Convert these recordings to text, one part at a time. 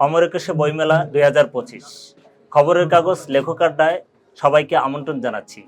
অমর একুশে বইমেলা দুই হাজার পঁচিশ। খবরের কাগজ লেখক আড্ডায় সবাইকে আমন্ত্রণ জানাচ্ছি।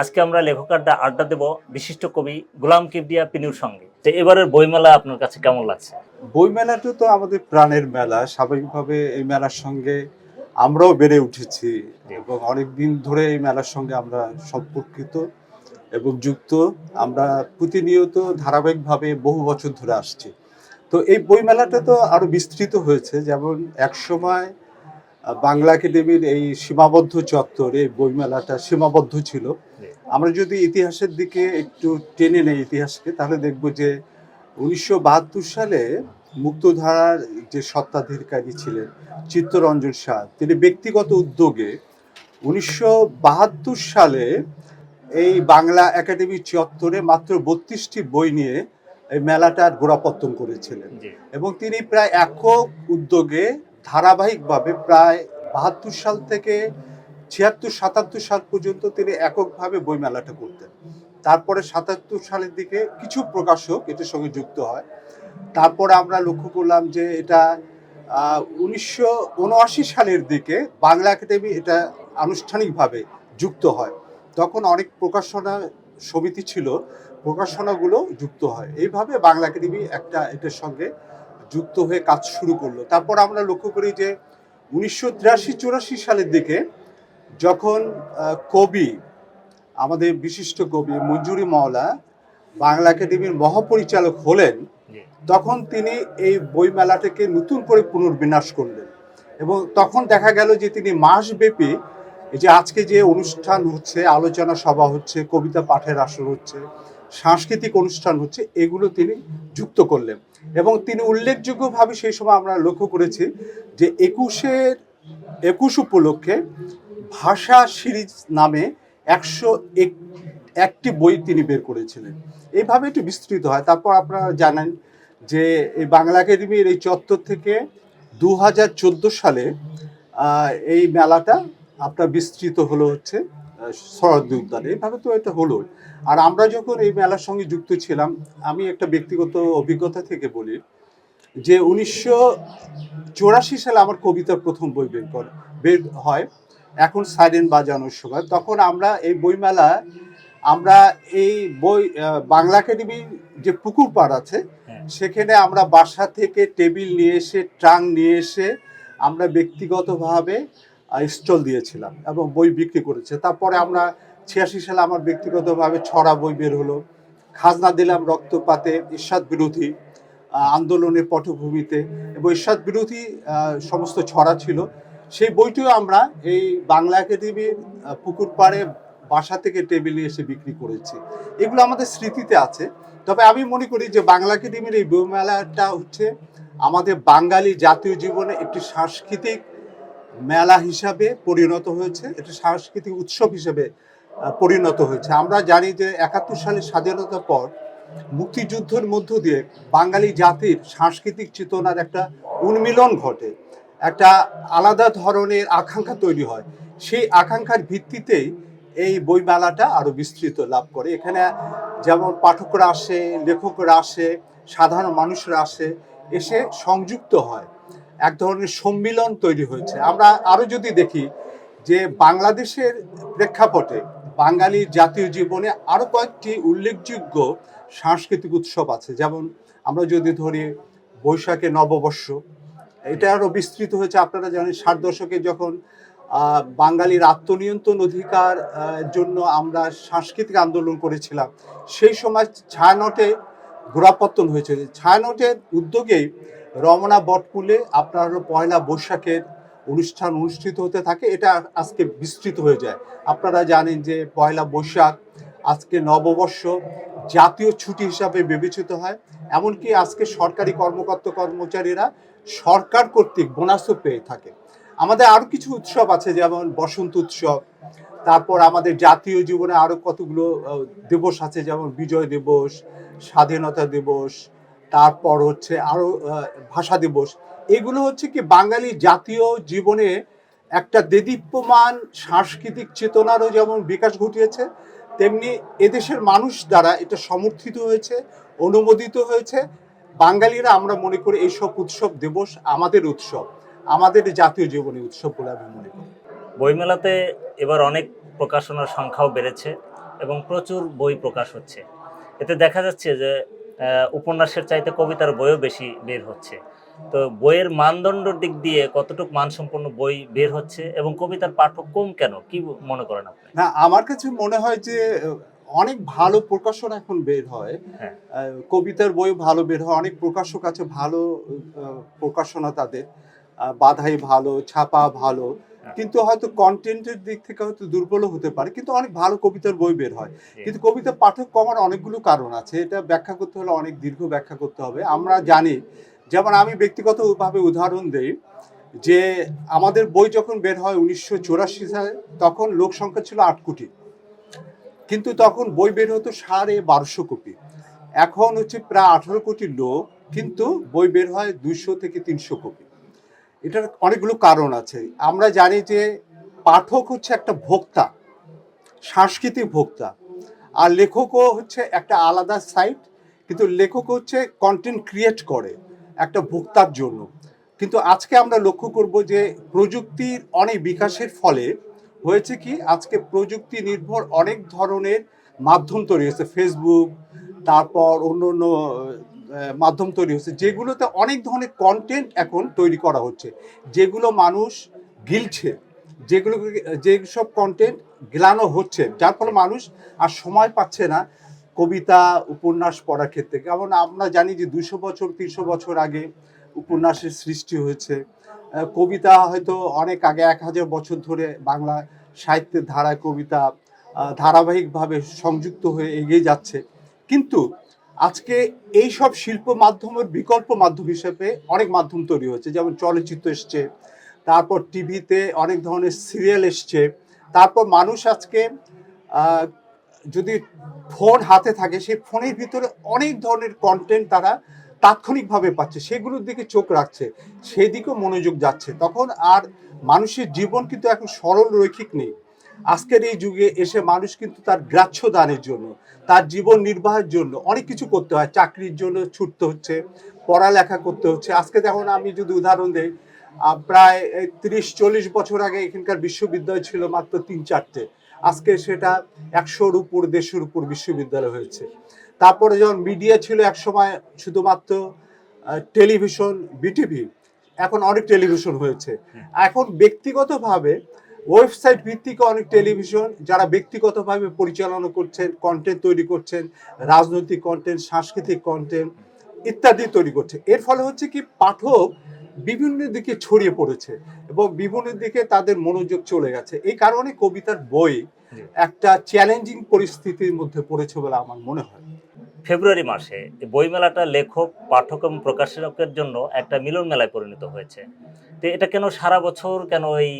আজকে আমরা লেখক আড্ডা আড্ডা দেব বিশিষ্ট কবি গোলাম কিবরিয়া পিনুর সঙ্গে। তো এবারের বইমেলা আপনার কাছে কেমন লাগছে? বইমেলাটা তো আমাদের প্রাণের মেলা। স্বাভাবিকভাবে এই মেলার সঙ্গে আমরাও বেড়ে উঠেছি এবং অনেক দিন ধরে এই মেলার সঙ্গে আমরা সম্পর্কিত এবং যুক্ত। আমরা প্রতিনিয়ত ধারাবাহিকভাবে বহু বছর ধরে আসছি। তো এই বইমেলাটা তো আরও বিস্তৃত হয়েছে। যেমন একসময় বাংলা একাডেমির এই সীমাবদ্ধ চত্বরে এই বইমেলাটা সীমাবদ্ধ ছিল। আমরা যদি ইতিহাসের দিকে একটু টেনে নেই ইতিহাসকে তাহলে দেখব যে উনিশশো বাহাত্তর সালে মুক্তধারার যে সত্ত্বাধিকারী ছিলেন চিত্তরঞ্জন শাহ তিনি ব্যক্তিগত উদ্যোগে উনিশশো বাহাত্তর সালে এই বাংলা একাডেমি চত্বরে মাত্র বত্রিশটি বই নিয়ে এই মেলাটার গোড়াপত্তন করেছিলেন। এবং তিনি প্রায় একক উদ্যোগে ধারাবাহিকভাবে প্রায় বাহাত্তর সাল থেকে ছিয়াত্তর সাতাত্তর সাল পর্যন্ত তিনি এককভাবে বইমেলাটা করতেন। তারপরে সাতাত্তর সালের দিকে কিছু প্রকাশক এটার সঙ্গে যুক্ত হয়। তারপরে আমরা লক্ষ্য করলাম যে এটা উনিশশো উনআশি সালের দিকে বাংলা একাডেমি এটা আনুষ্ঠানিকভাবে যুক্ত হয়। তখন অনেক প্রকাশনা সমিতি ছিল। প্রকাশনাগুলো যুক্ত হয়। এইভাবে বাংলা একাডেমি একটা এটার সঙ্গে যুক্ত হয়ে কাজ শুরু করল। তারপর আমরা লক্ষ্য করি যে উনিশশো তিরাশি চুরাশি সালের দিকে যখন কবি আমাদের বিশিষ্ট কবি মঞ্জুরি মওলা বাংলা একাডেমির মহাপরিচালক হলেন তখন তিনি এই বইমেলাটাকে নতুন করে পুনর্বিন্যাস করলেন এবং তখন দেখা গেল যে তিনি মাসব্যাপী এই যে আজকে যে অনুষ্ঠান হচ্ছে আলোচনা সভা হচ্ছে কবিতা পাঠের আসর হচ্ছে সাংস্কৃতিক অনুষ্ঠান হচ্ছে, এগুলো তিনি যুক্ত করলেন। এবং তিনি উল্লেখযোগ্যভাবে সেই সময় আমরা লক্ষ্য করেছি যে একুশের একুশ উপলক্ষে ভাষা সিরিজ নামে একশো এক, একটি বই তিনি বের করেছিলেন। এইভাবে একটু বিস্তৃত হয়। তারপর আপনারা জানেন যে এই বাংলা একাডেমির এই চত্বর থেকে দু হাজার চোদ্দ সালে এই মেলাটা আপনার বিস্তৃত হলো হচ্ছে। শরৎ উদ্যানে এইভাবে তো এটা হলো। আর আমরা যখন এই মেলার সঙ্গে যুক্ত ছিলাম আমি একটা ব্যক্তিগত অভিজ্ঞতা থেকে বলি যে উনিশশো চৌরাশি সালে আমার কবিতার প্রথম বই বের করে বের হয় এখন সাইরেন বাজানোর সময়। তখন আমরা এই বইমেলা আমরা এই বই বাংলা একাডেমির যে পুকুর পাড় আছে হ্যাঁ। সেখানে আমরা বাসা থেকে টেবিল নিয়ে এসে ট্রাং নিয়ে এসে আমরা ব্যক্তিগতভাবে স্টল দিয়েছিলাম এবং বই বিক্রি করেছে। তারপরে আমরা ছিয়াশি সালে আমার ব্যক্তিগতভাবে ছড়া বই বের হলো। খাজনা দিলাম রক্তপাতে ঈর্ষাদ বিরোধী আন্দোলনের পটভূমিতে এবং ঈশ্বাদ বিরোধী সমস্ত ছড়া ছিল। সেই বইটিও আমরা এই বাংলা একাডেমির পুকুর পাড়ে বাসা থেকে টেবিলে এসে বিক্রি করেছি। এগুলো আমাদের স্মৃতিতে আছে। তবে আমি মনে করি যে বাংলা একাডেমির এই বইমেলাটা হচ্ছে আমাদের বাঙালি জাতীয় জীবনে একটি সাংস্কৃতিক মেলা হিসাবে পরিণত হয়েছে এটা সাংস্কৃতিক উৎসব হিসেবে পরিণত হয়েছে। আমরা জানি যে একাত্তর সালের স্বাধীনতার পর মুক্তিযুদ্ধের মধ্য দিয়ে বাঙালি জাতির সাংস্কৃতিক চেতনার একটা উন্মিলন ঘটে। একটা আলাদা ধরনের আকাঙ্ক্ষা তৈরি হয়। সেই আকাঙ্ক্ষার ভিত্তিতেই এই বইমেলাটা আরও বিস্তৃত লাভ করে। এখানে যেমন পাঠকরা আসে, লেখকরা আসে, সাধারণ মানুষরা আসে, এসে সংযুক্ত হয়। এক ধরনের সম্মিলন তৈরি হয়েছে। আমরা আরও যদি দেখি যে বাংলাদেশের প্রেক্ষাপটে বাঙালির জাতীয় জীবনে আরও কয়েকটি উল্লেখযোগ্য সাংস্কৃতিক উৎসব আছে। যেমন আমরা যদি ধরি বৈশাখে নববর্ষ এটা আরও বিস্তৃত হয়েছে। আপনারা জানেন ষাট দশকে যখন বাঙালির আত্মনিয়ন্ত্রণ অধিকার জন্য আমরা সাংস্কৃতিক আন্দোলন করেছিলাম, সেই সময় ছায়ানটে গোড়াপত্তন হয়েছে। ছায়ানটের উদ্যোগেই রমনা বটকুলে আপনার পয়লা বৈশাখের অনুষ্ঠান অনুষ্ঠিত হতে থাকে, এটা আজকে বিস্তৃত হয়ে যায়। আপনারা জানেন যে পয়লা বৈশাখ আজকে নববর্ষ জাতীয় ছুটি হিসাবে বিবেচিত হয়। এমনকি আজকে সরকারি কর্মকর্তা কর্মচারীরা সরকার কর্তৃক বোনাসও পেয়ে থাকে। আমাদের আরও কিছু উৎসব আছে, যেমন বসন্ত উৎসব, তারপর আমাদের জাতীয় জীবনে আরও কতগুলো দিবস আছে, যেমন বিজয় দিবস, স্বাধীনতা দিবস তারপর হচ্ছে আরও আহ, ভাষা দিবস। এগুলো হচ্ছে কি বাঙালি জাতীয় জীবনে একটা দেদীপ্যমান সাংস্কৃতিক চেতনারও যেমন বিকাশ ঘটিয়েছে তেমনি এদেশের মানুষ দ্বারা এটা সমর্থিত হয়েছে অনুমোদিত হয়েছে। বাঙালিরা আমরা মনে করি এইসব উৎসব দিবস আমাদের উৎসব আমাদের জাতীয় জীবনী উৎসব বলে আমি মনে করি। বইমেলাতে এবার অনেক প্রকাশনার সংখ্যাও বেড়েছে এবং প্রচুর বই প্রকাশ হচ্ছে। এতে দেখা যাচ্ছে যে উপন্যাসের চাইতে কবিতার বইও বেশি বের হচ্ছে। তো বইয়ের মানদণ্ডর দিক দিয়ে কতটুকু মানসম্পন্ন বই বের হচ্ছে এবং কবিতার পাঠক কম কেন? কি মনে করেন আপনি? না আমার কাছে মনে হয় যে অনেক ভালো প্রকাশন এখন বের হয়। হ্যাঁ। কবিতার বই ভালো বের হয়। অনেক প্রকাশক আছে ভালো প্রকাশনা তাদের। বাধাই ভালো ছাপা ভালো। কিন্তু হয়তো কন্টেন্টের দিক থেকে হয়তো দুর্বলও হতে পারে কিন্তু অনেক ভালো কবিতার বই বের হয়। কিন্তু কবিতা পাঠক কমার অনেকগুলো কারণ আছে এটা ব্যাখ্যা করতে হলে অনেক দীর্ঘ ব্যাখ্যা করতে হবে। আমরা জানি যেমন আমি ব্যক্তিগতভাবে উদাহরণ দেই যে আমাদের বই যখন বের হয় উনিশশো চৌরাশি সালে তখন লোক সংখ্যা ছিল আট কোটি। কিন্তু তখন বই বের হতো সাড়ে বারোশো কপি এখন হচ্ছে প্রায় আঠারো কোটি লোক কিন্তু বই বের হয় দুইশো থেকে তিনশো কপি এটার অনেকগুলো কারণ আছে। আমরা জানি যে পাঠক হচ্ছে একটা ভোক্তা, সাংস্কৃতিক ভোক্তা, আর লেখকও হচ্ছে একটা আলাদা সাইট কিন্তু লেখক হচ্ছে কন্টেন্ট ক্রিয়েট করে একটা ভোক্তার জন্য। কিন্তু আজকে আমরা লক্ষ্য করব যে প্রযুক্তির অনেক বিকাশের ফলে হয়েছে কি, আজকে প্রযুক্তি নির্ভর অনেক ধরনের মাধ্যম তৈরি হয়েছে। ফেসবুক তারপর অন্য অন্য মাধ্যম তৈরি হচ্ছে, যেগুলোতে অনেক ধরনের কন্টেন্ট এখন তৈরি করা হচ্ছে। যেগুলো মানুষ গিলছে যেগুলো যেসব কন্টেন্ট গিলানো হচ্ছে, যার ফলে মানুষ আর সময় পাচ্ছে না কবিতা, উপন্যাস পড়ার ক্ষেত্রে। যেমন আমরা জানি যে দুশো বছর, তিনশো বছর আগে উপন্যাসের সৃষ্টি হয়েছে। কবিতা হয়তো অনেক আগে, এক হাজার বছর ধরে বাংলা সাহিত্যের ধারায় কবিতা ধারাবাহিকভাবে সংযুক্ত হয়ে এগিয়ে যাচ্ছে। কিন্তু আজকে এই সব শিল্প মাধ্যমের বিকল্প মাধ্যম হিসেবে অনেক মাধ্যম তৈরি হচ্ছে যেমন চলচ্চিত্র এসছে, তারপর টিভিতে অনেক ধরনের সিরিয়াল এসছে। তারপর মানুষ আজকে যদি ফোন হাতে থাকে, সেই ফোনের ভিতরে অনেক ধরনের কন্টেন্ট তারা তাৎক্ষণিকভাবে পাচ্ছে, সেগুলোর দিকে চোখ রাখছে, সেদিকেও মনোযোগ যাচ্ছে। তখন আর মানুষের জীবন কিন্তু এখন সরল রৈখিক নেই। আজকের এই যুগে এসে মানুষ কিন্তু তার গ্রাহ্য দানের জন্য তার জীবন নির্বাহের জন্য অনেক কিছু করতে হয়। চাকরির জন্য ছুটতে হচ্ছে পড়ালেখা করতে হচ্ছে। আজকে যেমন আমি যদি উদাহরণ দিই প্রায় তিরিশ চল্লিশ বছর আগে এখানকার বিশ্ববিদ্যালয় ছিল মাত্র তিন চারটে। আজকে সেটা একশোর উপর দেড়শোর উপর বিশ্ববিদ্যালয় হয়েছে। তারপরে যখন মিডিয়া ছিল একসময় শুধুমাত্র টেলিভিশন বিটিভি এখন অনেক টেলিভিশন হয়েছে। এখন ব্যক্তিগতভাবে ওয়েবসাইট ভিত্তিক অনেক টেলিভিশন যারা ব্যক্তিগতভাবে পরিচালনা করছেন কন্টেন্ট তৈরি করছেন রাজনৈতিক কন্টেন্ট সাংস্কৃতিক কন্টেন্ট ইত্যাদি তৈরি করছে। এর ফলে হচ্ছে কি পাঠক বিভিন্ন দিকে ছড়িয়ে পড়েছে এবং বিভিন্ন দিকে তাদের মনোযোগ চলে গেছে। এই কারণে কবিতার বই একটা চ্যালেঞ্জিং পরিস্থিতির মধ্যে পড়েছে বলে আমার মনে হয়। ফেব্রুয়ারি মাসে এই বইমেলাটা লেখক পাঠক এবং প্রকাশকের জন্য একটা মিলন মেলায় পরিণত হয়েছে। তো এটা কেন সারা বছর কেন এই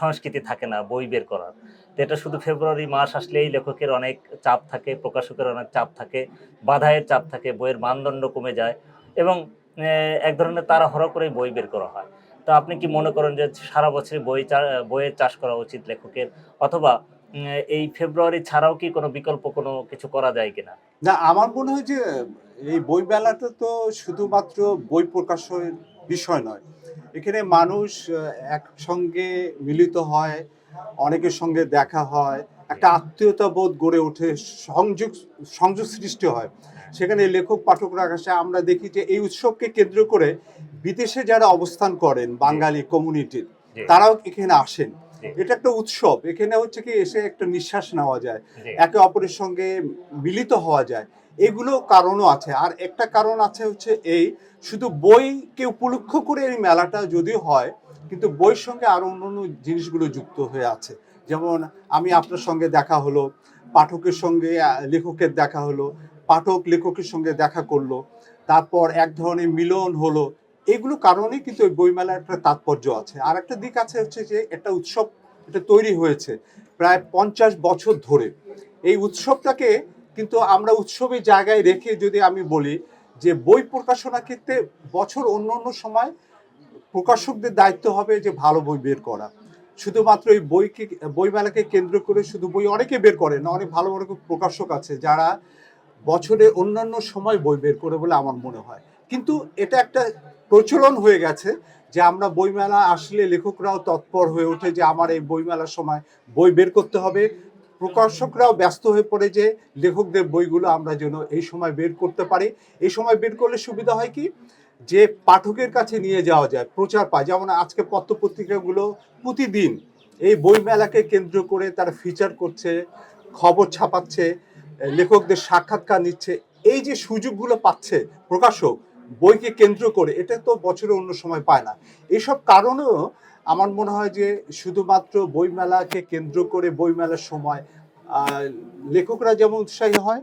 সংস্কৃতি থাকে না, বই বের করার। তো এটা শুধু ফেব্রুয়ারি মাস আসলেই লেখকের অনেক চাপ থাকে, প্রকাশকের অনেক চাপ থাকে, বাধায়ের চাপ থাকে, বইয়ের মানদণ্ড কমে যায় এবং এক ধরনের তাড়াহড়া করেই বই বের করা হয়। তো আপনি কি মনে করেন যে সারা বছরই বই বইয়ের চাষ করা উচিত লেখকের? অথবা এই ফেব্রুয়ারি ছাড়াও কি কোনো বিকল্প কোনো কিছু করা যায় কিনা? না, আমার মনে হয় যে এই বই মেলাটা তো শুধুমাত্র বই প্রকাশের বিষয় নয়। এখানে মানুষ একসঙ্গে মিলিত হয় অনেকের সঙ্গে দেখা হয় একটা আত্মীয়তা বোধ গড়ে ওঠে সংযোগ সংযোগ সৃষ্টি হয়। সেখানে লেখক পাঠকরা আসে আমরা দেখি যে এই উৎসবকে কেন্দ্র করে বিদেশে যারা অবস্থান করেন বাঙালি কমিউনিটির তারাও এখানে আসেন। এটা একটা উৎসব। এখানে হচ্ছে কি এসে একটা নিঃশ্বাস নেওয়া যায়। একে অপরের সঙ্গে মিলিত হওয়া যায়। এগুলো কারণও আছে। আর একটা কারণ আছে হচ্ছে এই, শুধু বইকে উপলক্ষ করে এই মেলাটা যদিও হয়, কিন্তু বইয়ের সঙ্গে আরও অন্য জিনিসগুলো যুক্ত হয়ে আছে। যেমন আমি আপনার সঙ্গে দেখা হলো, পাঠকের সঙ্গে লেখকের দেখা হলো, পাঠক লেখকের সঙ্গে দেখা করল, তারপর এক ধরনের মিলন হলো, এগুলো কারণেই কিন্তু ওই বইমেলার একটা তাৎপর্য আছে। আর একটা দিক আছে হচ্ছে যে, একটা উৎসব এটা তৈরি হয়েছে প্রায় পঞ্চাশ বছর ধরে। এই উৎসবটাকে কিন্তু আমরা উৎসবের জায়গায় রেখে যদি আমি বলি যে বই প্রকাশনা ক্ষেত্রে বছর অন্য অন্য সময় প্রকাশকদের দায়িত্ব হবে যে ভালো বই বের করা। শুধুমাত্র এই বইকে, বইমেলাকে কেন্দ্র করে শুধু বই অনেকে বের করে না, অনেক ভালো ভালো প্রকাশক আছে যারা বছরে অন্যান্য সময় বই বের করে বলে আমার মনে হয়। কিন্তু এটা একটা প্রচলন হয়ে গেছে যে আমরা বইমেলা আসলে লেখকরাও তৎপর হয়ে ওঠে যে আমার এই বইমেলার সময় বই বের করতে হবে প্রকাশকরাও ব্যস্ত হয়ে পড়ে যে লেখকদের বইগুলো আমরা যেন এই সময় বের করতে পারি। এই সময় বের করলে সুবিধা হয় কি? যে পাঠকের কাছে নিয়ে যাওয়া যায়, প্রচার পায়। যেমন আজকে পত্রপত্রিকাগুলো প্রতিদিন এই বইমেলাকে কেন্দ্র করে তারা ফিচার করছে, খবর ছাপাচ্ছে, লেখকদের সাক্ষাৎকার নিচ্ছে। এই যে সুযোগগুলো পাচ্ছে প্রকাশক বইকে কেন্দ্র করে, এটা তো বছরে অন্য সময় পায় না। এসব কারণেও আমার মনে হয় যে শুধুমাত্র বইমেলাকে কেন্দ্র করে বইমেলার সময় লেখকরা যেমন উৎসাহী হয়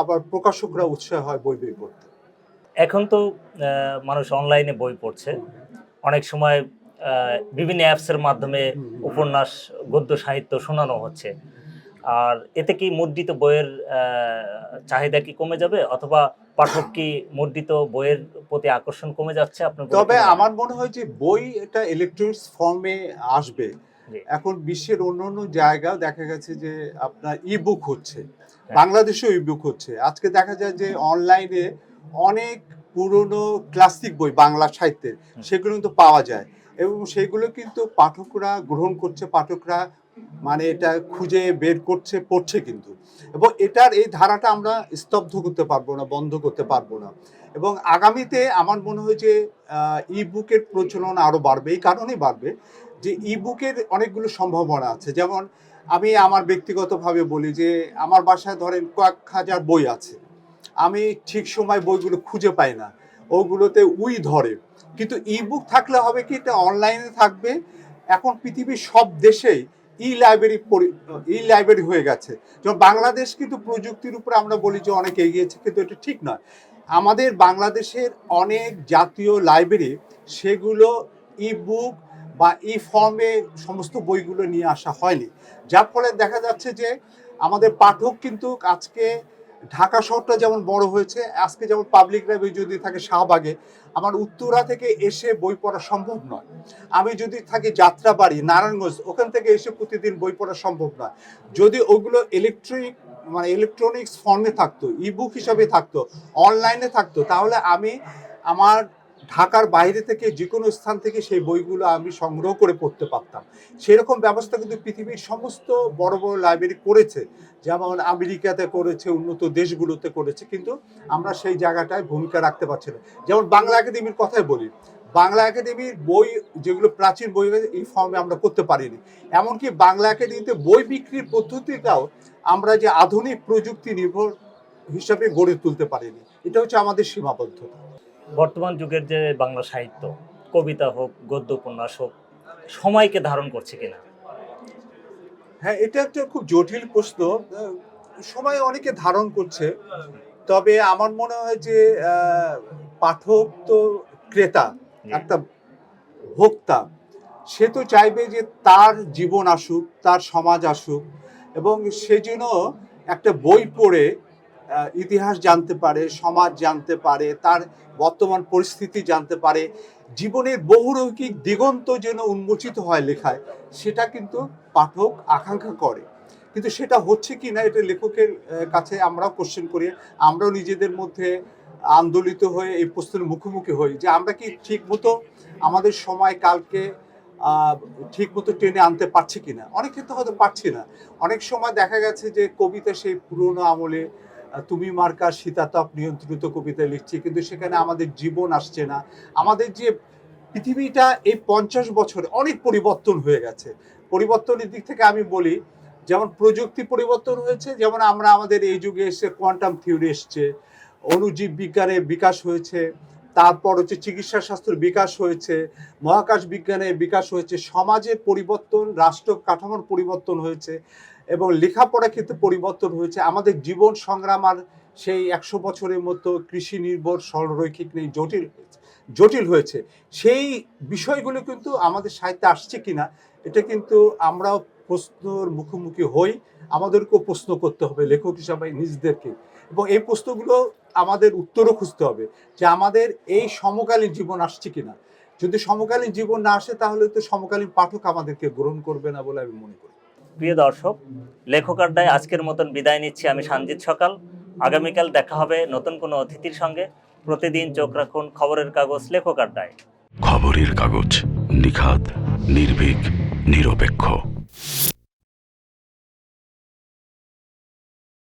আবার প্রকাশকরা উৎসাহী হয় বই বই পড়তে এখন তো মানুষ অনলাইনে বই পড়ছে। অনেক সময় বিভিন্ন অ্যাপসের মাধ্যমে উপন্যাস গদ্য সাহিত্য শোনানো হচ্ছে। আর এতে কি মুদ্রিত বইয়ের চাহিদা কি কমে যাবে? অথবা পাঠক কি মুদ্রিত বইয়ের প্রতি আকর্ষণ কমে যাচ্ছে? আপনার তবে? আমার মনে হয় যে বই এটা ইলেকট্রনিক্স ফর্মে আসবে। এখন বিশ্বের অন্য অন্য জায়গাও দেখা গেছে যে আপনার ই বুক হচ্ছে। হ্যাঁ। বাংলাদেশেও ই বুক হচ্ছে। আজকে দেখা যায় যে অনলাইনে অনেক পুরনো ক্লাসিক বই বাংলা সাহিত্যের সেগুলো কিন্তু পাওয়া যায়। এবং সেগুলো কিন্তু পাঠকরা গ্রহণ করছে পাঠকরা মানে এটা খুঁজে বের করছে, পড়ছে কিন্তু। এবং এটার এই ধারাটা আমরা স্তব্ধ করতে পারব না, বন্ধ করতে পারব না। এবং আগামীতে আমার মনে হয় যে ই বুকের প্রচলন আরও বাড়বে। এই কারণেই বাড়বে যে ই বুকের অনেকগুলো সম্ভাবনা আছে। যেমন আমি আমার ব্যক্তিগতভাবে বলি যে, আমার বাসায় ধরেন কয়েক হাজার বই আছে। আমি ঠিক সময় বইগুলো খুঁজে পাই না। ওগুলোতে উই ধরে। কিন্তু ই বুক থাকলে হবে কি, এটা অনলাইনে থাকবে। এখন পৃথিবীর সব দেশেই ই লাইব্রেরি ই লাইব্রেরি হয়ে গেছে। যেমন বাংলাদেশ কিন্তু প্রযুক্তির উপরে আমরা বলি যে অনেক এগিয়েছে, কিন্তু এটা ঠিক নয়। আমাদের বাংলাদেশের অনেক জাতীয় লাইব্রেরি সেগুলো ই বুক বা ই ফর্মে সমস্ত বইগুলো নিয়ে আসা হয়নি। যার ফলে দেখা যাচ্ছে যে আমাদের পাঠক কিন্তু আজকে ঢাকা শহরটা যেমন বড় হয়েছে, আজকে যেমন পাবলিক লাইব্রেরি যদি থাকে শাহবাগে, আমার উত্তরা থেকে এসে বই পড়া সম্ভব নয়। আমি যদি থাকি যাত্রাবাড়ি, নারায়ণগঞ্জ, ওখান থেকে এসে প্রতিদিন বই পড়া সম্ভব নয়। যদি ওগুলো ইলেকট্রিক মানে ইলেকট্রনিক্স ফর্মে থাকতো ই বুক হিসাবে থাকতো অনলাইনে থাকতো, তাহলে আমি আমার ঢাকার বাইরে থেকে যে কোনো স্থান থেকে সেই বইগুলো আমি সংগ্রহ করে পড়তে পারতাম। সেরকম ব্যবস্থা কিন্তু পৃথিবীর সমস্ত বড় বড় লাইব্রেরি করেছে। যেমন আমেরিকাতে করেছে, উন্নত দেশগুলোতে করেছে, কিন্তু আমরা সেই জায়গাটায় ভূমিকা রাখতে পারছি না। যেমন বাংলা একাডেমির কথাই বলি, বাংলা একাডেমির বই, যেগুলো প্রাচীন বই, এই ফর্মে আমরা করতে পারিনি। এমনকি বাংলা একাডেমিতে বই বিক্রির পদ্ধতিটাও আমরা যে আধুনিক প্রযুক্তি নির্ভর হিসাবে গড়ে তুলতে পারিনি। এটা হচ্ছে আমাদের সীমাবদ্ধতা। বর্তমান যুগের যে বাংলা সাহিত্য কবিতা হোক গদ্য উপন্যাস হোক সময়কে ধারণ করছে কিনা? হ্যাঁ এটা একটা খুব জটিল প্রশ্ন। সময় অনেকে ধারণ করছে তবে আমার মনে হয় যে পাঠক তো ক্রেতা একটা ভোক্তা। সে তো চাইবে যে তার জীবন আসুক তার সমাজ আসুক এবং সেজন্য একটা বই পড়ে ইতিহাস জানতে পারে, সমাজ জানতে পারে, তার বর্তমান পরিস্থিতি জানতে পারে, জীবনের বহুরৈখিক দিগন্ত যেন উন্মোচিত হয় লেখায়, সেটা কিন্তু পাঠক আকাঙ্ক্ষা করে। কিন্তু সেটা হচ্ছে কি না, এটা লেখকের কাছে আমরাও কোশ্চেন করি। আমরাও নিজেদের মধ্যে আন্দোলিত হয়ে এই প্রশ্নের মুখোমুখি হই যে আমরা কি ঠিক মতো আমাদের সময় কালকে ঠিক মতো টেনে আনতে পারছি কিনা? অনেক ক্ষেত্রে হয়তো পারছি না। অনেক সময় দেখা গেছে যে কবিতা সেই পুরনো আমলে তুমি মার্কা শীতাতপ নিয়ন্ত্রিত কবিতা লিখছি, কিন্তু সেখানে আমাদের জীবন আসছে না। আমাদের যে পৃথিবীটা এই পঞ্চাশ বছরে অনেক পরিবর্তন হয়ে গেছে। পরিবর্তনের দিক থেকে আমি বলি, যেমন প্রযুক্তি পরিবর্তন হয়েছে, যেমন আমরা আমাদের এই যুগে এসে কোয়ান্টাম থিওরি এসছে, অণুজীব বিজ্ঞানের বিকাশ হয়েছে, তারপর হচ্ছে চিকিৎসা শাস্ত্রের বিকাশ হয়েছে, মহাকাশ বিজ্ঞানের বিকাশ হয়েছে, সমাজের পরিবর্তন, রাষ্ট্র কাঠামোর পরিবর্তন হয়েছে। এবং লেখাপড়া ক্ষেত্রে পরিবর্তন হয়েছে। আমাদের জীবন সংগ্রাম আর সেই একশো বছরের মতো কৃষি নির্ভর সরলরৈখিক নেই, জটিল জটিল হয়েছে। সেই বিষয়গুলো কিন্তু আমাদের সাহিত্যে আসছে কিনা, এটা কিন্তু আমরাও প্রশ্নর মুখোমুখি হই। আমাদেরকেও প্রশ্ন করতে হবে লেখক হিসাবে নিজেদেরকে। এবং এই প্রশ্নগুলো আমাদের উত্তরও খুঁজতে হবে যে আমাদের এই সমকালীন জীবন আসছে কিনা। যদি সমকালীন জীবন না আসে তাহলে তো সমকালীন পাঠক আমাদেরকে গ্রহণ করবে না বলে আমি মনে করি। প্রিয় দর্শক লেখক আড্ডায় আজকের মতন বিদায় নিচ্ছি আমি সঞ্জিত সকাল। আগামীকাল দেখা হবে নতুন কোনো অতিথির সঙ্গে। প্রতিদিন চোখ রাখুন খবরের কাগজ লেখক আড্ডায় খবরের কাগজ নিখাদ নির্ভীক, নিরপেক্ষ।